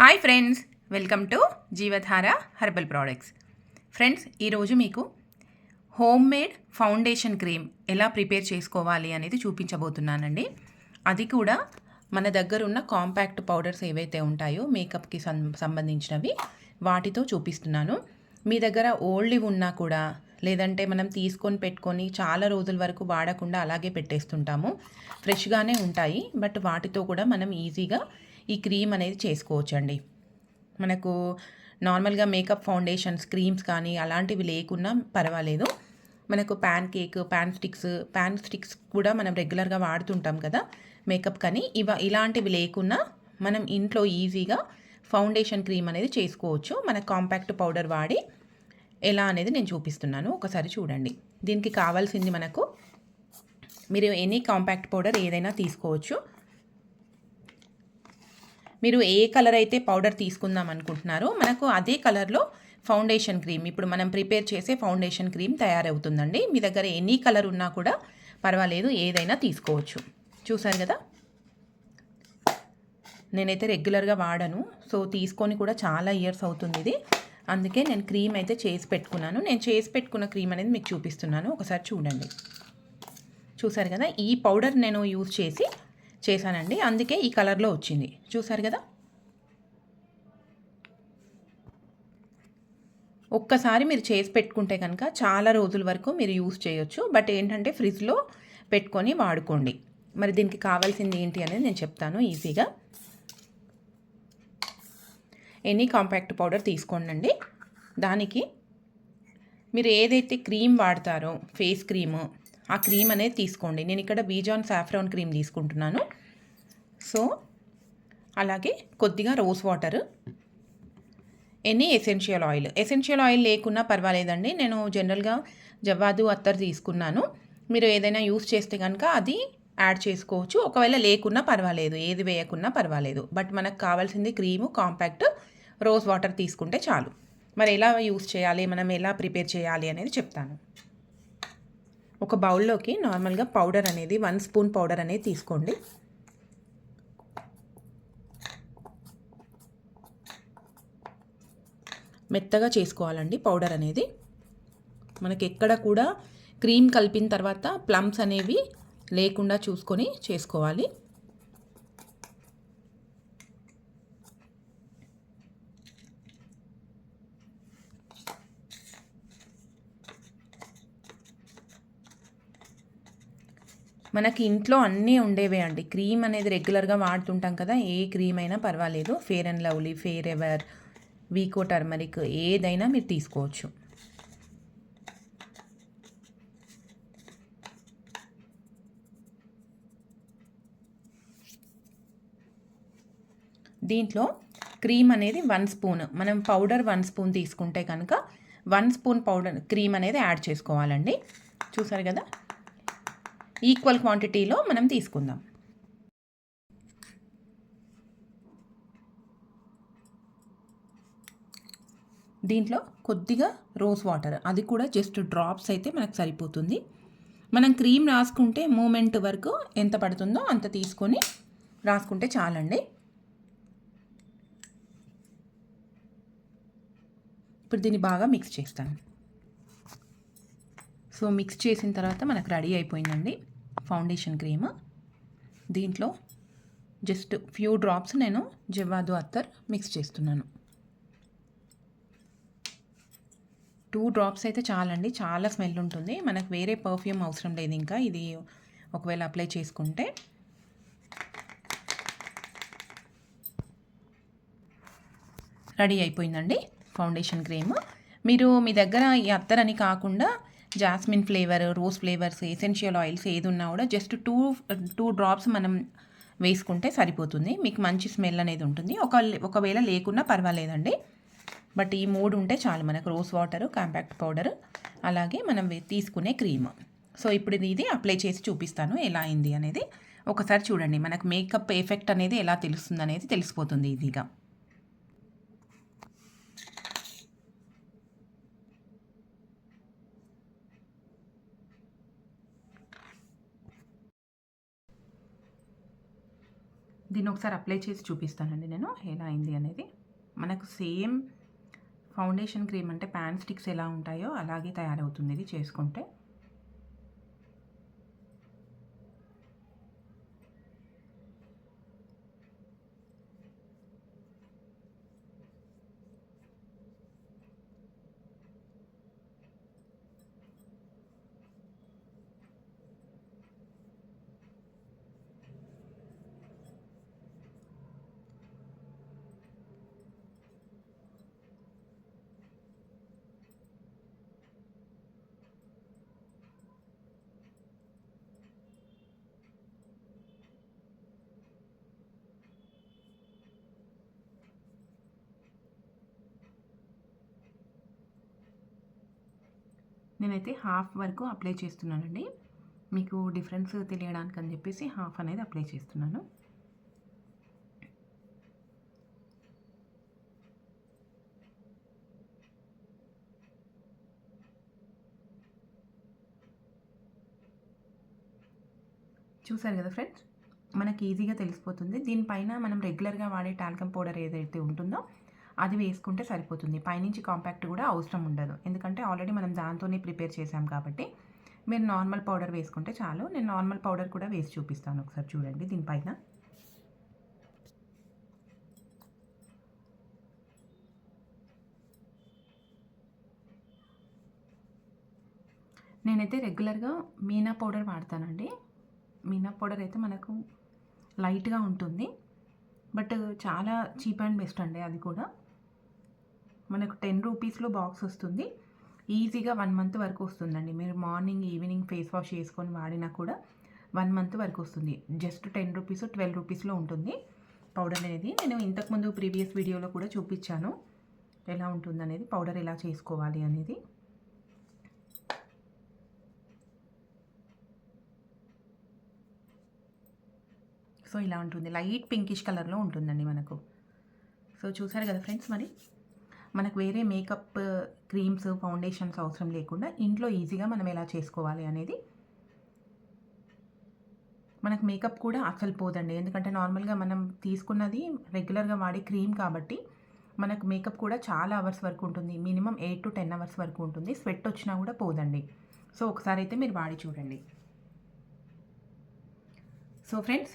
Hi friends welcome to Jeevadhara herbal products. Friends ఈరోజు మీకు home made foundation cream ఎలా prepare చేసుకోవాలి అనేది చూపించబోతున్నానండి. అది కూడా మన దగ్గర ఉన్న కాంపాక్ట్ పౌడర్స్ ఏవైతే ఉంటాయో మేకప్కి సం సంబంధించినవి వాటితో చూపిస్తున్నాను. మీ దగ్గర ఓల్డ్ ఉన్నా కూడా లేదంటే మనం తీసుకొని పెట్టుకొని చాలా రోజుల వరకు వాడకుండా అలాగే పెట్టేస్తుంటాము. ఫ్రెష్గానే ఉంటాయి బట్ వాటితో కూడా మనం ఈజీగా ఈ క్రీమ్ అనేది చేసుకోవచ్చండి. మనకు నార్మల్గా మేకప్ ఫౌండేషన్స్ క్రీమ్స్ కానీ అలాంటివి లేకున్నా పర్వాలేదు. మనకు pan cake pan sticks pan sticks కూడా మనం రెగ్యులర్గా వాడుతుంటాం కదా మేకప్ కానీ. ఇవ ఇలాంటివి లేకున్నా మనం ఇంట్లో ఈజీగా ఫౌండేషన్ క్రీమ్ అనేది చేసుకోవచ్చు. మన కాంపాక్ట్ పౌడర్ వాడి ఎలా అనేది నేను చూపిస్తున్నాను. ఒకసారి చూడండి. దీనికి కావాల్సింది మనకు మీరు ఎనీ కాంపాక్ట్ పౌడర్ ఏదైనా తీసుకోవచ్చు. మీరు ఏ కలర్ అయితే పౌడర్ తీసుకుందాం అనుకుంటున్నారో మనకు అదే కలర్లో ఫౌండేషన్ క్రీమ్ ఇప్పుడు మనం ప్రిపేర్ చేసే ఫౌండేషన్ క్రీమ్ తయారవుతుందండి. మీ దగ్గర ఎనీ కలర్ ఉన్నా కూడా పర్వాలేదు ఏదైనా తీసుకోవచ్చు. చూసారు కదా? నేనైతే రెగ్యులర్గా వాడను. సో తీసుకొని కూడా చాలా ఇయర్స్ అవుతుంది ఇది. అందుకే నేను క్రీమ్ అయితే చేసి పెట్టుకున్నాను. నేను చేసి పెట్టుకున్న క్రీమ్ అనేది మీకు చూపిస్తున్నాను. ఒకసారి చూడండి. చూసారు కదా? ఈ పౌడర్ నేను యూజ్ చేసి చేశానండి. అందుకే ఈ కలర్లో వచ్చింది. చూసారు కదా? ఒక్కసారి మీరు చేసి పెట్టుకుంటే కనుక చాలా రోజుల వరకు మీరు యూస్ చేయొచ్చు. బట్ ఏంటంటే ఫ్రిడ్జ్లో పెట్టుకొని వాడుకోండి. మరి దీనికి కావాల్సింది ఏంటి అనేది నేను చెప్తాను ఈజీగా. ఎనీ కాంపాక్ట్ పౌడర్ తీసుకోండి దానికి మీరు ఏదైతే క్రీమ్ వాడతారో ఫేస్ క్రీము ఆ క్రీమ్ అనేది తీసుకోండి. నేను ఇక్కడ బీజాన్ సాఫ్రాన్ క్రీమ్ తీసుకుంటున్నాను. సో అలాగే కొద్దిగా rose water any essential oil. Essential oil లేకున్నా పర్వాలేదండి. నేను జనరల్గా జవ్వాదు అత్తర్ తీసుకున్నాను. మీరు ఏదైనా యూస్ చేస్తే కనుక అది యాడ్ చేసుకోవచ్చు. ఒకవేళ లేకున్నా పర్వాలేదు. ఏది వేయకున్నా పర్వాలేదు. బట్ మనకు కావాల్సింది క్రీము కాంపాక్ట్ రోజ్ వాటర్ తీసుకుంటే చాలు. మరి ఎలా యూస్ చేయాలి? మనం ఎలా ప్రిపేర్ చేయాలి అనేది చెప్తాను. ఒక బౌల్లోకి నార్మల్గా పౌడర్ అనేది వన్ స్పూన్ పౌడర్ అనేది తీసుకోండి. మెత్తగా చేసుకోవాలండి పౌడర్ అనేది. మనకి ఎక్కడ కూడా క్రీమ్ కలిపిన తర్వాత ప్లమ్స్ అనేవి లేకుండా చూసుకొని చేసుకోవాలి. మనకి ఇంట్లో అన్నీ ఉండేవే అండి. క్రీమ్ అనేది రెగ్యులర్గా వాడుతుంటాం కదా ఏ క్రీమ్ అయినా పర్వాలేదు. Fair and Lovely Fair Ever Vicco turmeric ఏదైనా మీరు తీసుకోవచ్చు. దీంట్లో క్రీమ్ అనేది వన్ స్పూన్ మనం పౌడర్ వన్ స్పూన్ తీసుకుంటే కనుక వన్ స్పూన్ పౌడర్ క్రీమ్ అనేది యాడ్ చేసుకోవాలండి. చూసారు కదా? ఈక్వల్ క్వాంటిటీలో మనం తీసుకుందాం. దీంట్లో కొద్దిగా రోజ్ వాటర్ అది కూడా జస్ట్ డ్రాప్స్ అయితే మనకు సరిపోతుంది. మనం క్రీమ్ రాసుకుంటే మూమెంట్ వరకు ఎంత పడుతుందో అంత తీసుకొని రాసుకుంటే చాలండి. ఇప్పుడు దీన్ని బాగా మిక్స్ చేస్తాను. సో మిక్స్ చేసిన తర్వాత మనకు రెడీ అయిపోయిందండి ఫౌండేషన్ క్రీమ్. దీంట్లో జస్ట్ ఫ్యూ డ్రాప్స్ నేను జవ్వాదు అత్తర్ మిక్స్ చేస్తున్నాను. టూ డ్రాప్స్ అయితే చాలండి చాలా స్మెల్ ఉంటుంది. మనకు వేరే పర్ఫ్యూమ్ అవసరం లేదు ఇంకా ఇది ఒకవేళ అప్లై చేసుకుంటే. రెడీ అయిపోయిందండి ఫౌండేషన్ క్రీమ్. మీరు మీ దగ్గర ఈ అత్తర్ అని కాకుండా jasmine flavour rose flavours essential oils ఏది ఉన్నా కూడా జస్ట్ టూ టూ డ్రాప్స్ మనం వేసుకుంటే సరిపోతుంది. మీకు మంచి స్మెల్ అనేది ఉంటుంది. ఒక ఒకవేళ లేకున్నా పర్వాలేదండి. బట్ ఈ మూడు ఉంటే చాలు మనకు రోజ్ వాటర్ కాంపాక్ట్ పౌడర్ అలాగే మనం తీసుకునే క్రీమ్. సో ఇప్పుడు ఇది అప్లై చేసి చూపిస్తాను ఎలా అయింది అనేది. ఒకసారి చూడండి మనకు మేకప్ ఎఫెక్ట్ అనేది ఎలా తెలుస్తుంది అనేది తెలిసిపోతుంది ఇదిగా దీన్ని ఒకసారి అప్లై చేసి చూపిస్తానండి నేను ఎలా అయింది అనేది. మనకు సేమ్ ఫౌండేషన్ క్రీమ్ అంటే ప్యాన్ స్టిక్స్ ఎలా ఉంటాయో అలాగే తయారవుతుంది ఇది చేసుకుంటే. నేనైతే హాఫ్ వరకు అప్లై చేస్తున్నానండి. మీకు డిఫరెన్స్ తెలియడానికి అని చెప్పేసి హాఫ్ అనేది అప్లై చేస్తున్నాను. చూసారు కదా ఫ్రెండ్స్? మనకి ఈజీగా తెలిసిపోతుంది. దీనిపైన మనం రెగ్యులర్గా వాడే టాల్కమ్ పౌడర్ ఏదైతే ఉంటుందో అది వేసుకుంటే సరిపోతుంది. పైనుంచి కాంపాక్ట్ కూడా అవసరం ఉండదు. ఎందుకంటే ఆల్రెడీ మనం దాంతోనే ప్రిపేర్ చేసాం కాబట్టి మీరు నార్మల్ పౌడర్ వేసుకుంటే చాలు. నేను నార్మల్ పౌడర్ కూడా వేసి చూపిస్తాను ఒకసారి చూడండి దీనిపైన. నేనైతే రెగ్యులర్గా మీనా పౌడర్ వాడతానండి. మీనా పౌడర్ అయితే మనకు లైట్గా ఉంటుంది. బట్ చాలా చీప్ అండ్ బెస్ట్ అండి అది కూడా. మనకు టెన్ రూపీస్లో బాక్స్ వస్తుంది. ఈజీగా వన్ మంత్ వరకు వస్తుందండి. మీరు మార్నింగ్ ఈవినింగ్ ఫేస్ వాష్ చేసుకొని వాడినా కూడా వన్ మంత్ వరకు వస్తుంది. జస్ట్ టెన్ రూపీస్ ట్వెల్వ్ రూపీస్లో ఉంటుంది. పౌడర్ అనేది నేను ఇంతకుముందు ప్రీవియస్ వీడియోలో కూడా చూపించాను. ఎలా ఉంటుందనేది పౌడర్ ఎలా చేసుకోవాలి అనేది. సో ఇలా ఉంటుంది. లైట్ పింకిష్ కలర్లో ఉంటుందండి మనకు. సో చూసారు కదా ఫ్రెండ్స్ మరి? మనకు వేరే మేకప్ క్రీమ్స్ ఫౌండేషన్స్ అవసరం లేకుండా ఇంట్లో ఈజీగా మనం ఎలా చేసుకోవాలి అనేది మనకు మేకప్ కూడా అసలు పోదండి. ఎందుకంటే నార్మల్గా మనం తీసుకున్నది రెగ్యులర్గా వాడే క్రీమ్ కాబట్టి మనకు మేకప్ కూడా చాలా అవర్స్ వరకు ఉంటుంది. Minimum eight to ten hours వరకు ఉంటుంది. స్వెట్ వచ్చినా కూడా పోదండి. సో ఒకసారి అయితే మీరు వాడి చూడండి. So friends